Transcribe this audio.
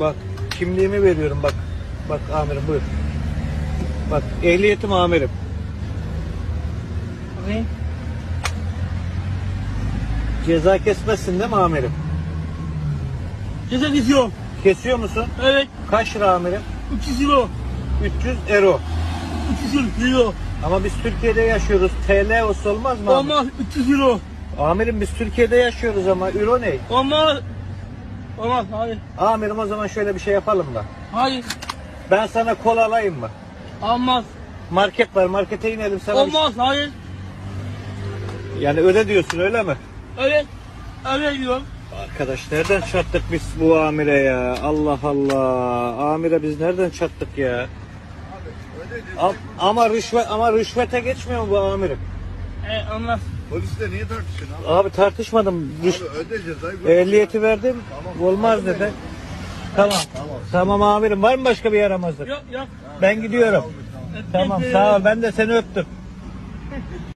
Bak kimliğimi veriyorum bak. Bak amirim buyur. Bak ehliyetim amirim. Ne? Ceza kesmezsin değil mi amirim? Ceza gidiyor. Kesiyor musun? Evet. Kaç lira amirim? 300 kilo. 300 euro. 300 kilo. Ama biz Türkiye'de yaşıyoruz. TL olsa olmaz mı? Olmaz 300 kilo. Amirim biz Türkiye'de yaşıyoruz ama euro ne? Olmaz. Olmaz. Hayır. Amirim o zaman şöyle bir şey yapalım da. Hayır. Ben sana kola alayım mı? Olmaz. Market var markete inelim sana. bir- Olmaz. Hayır. Yani öyle diyorsun öyle mi? Evet. Öyle diyorum. Arkadaş nereden çattık biz bu amire ya? Allah Allah. Amire biz nereden çattık ya? Am- ama rüşvet ama rüşvete geçmiyor mu bu amirim? Evet olmaz. Polisle niye tartışıyorsun abi? Abi tartışmadım. Rüş- Abi öde cezayı. ehliyeti verdim. Olmaz dedi. Tamam. Tamam amirim. Var mı başka bir yaramazlık? Yok yok. Ben gidiyorum. Tamam sağ ol. Ben de seni öptüm.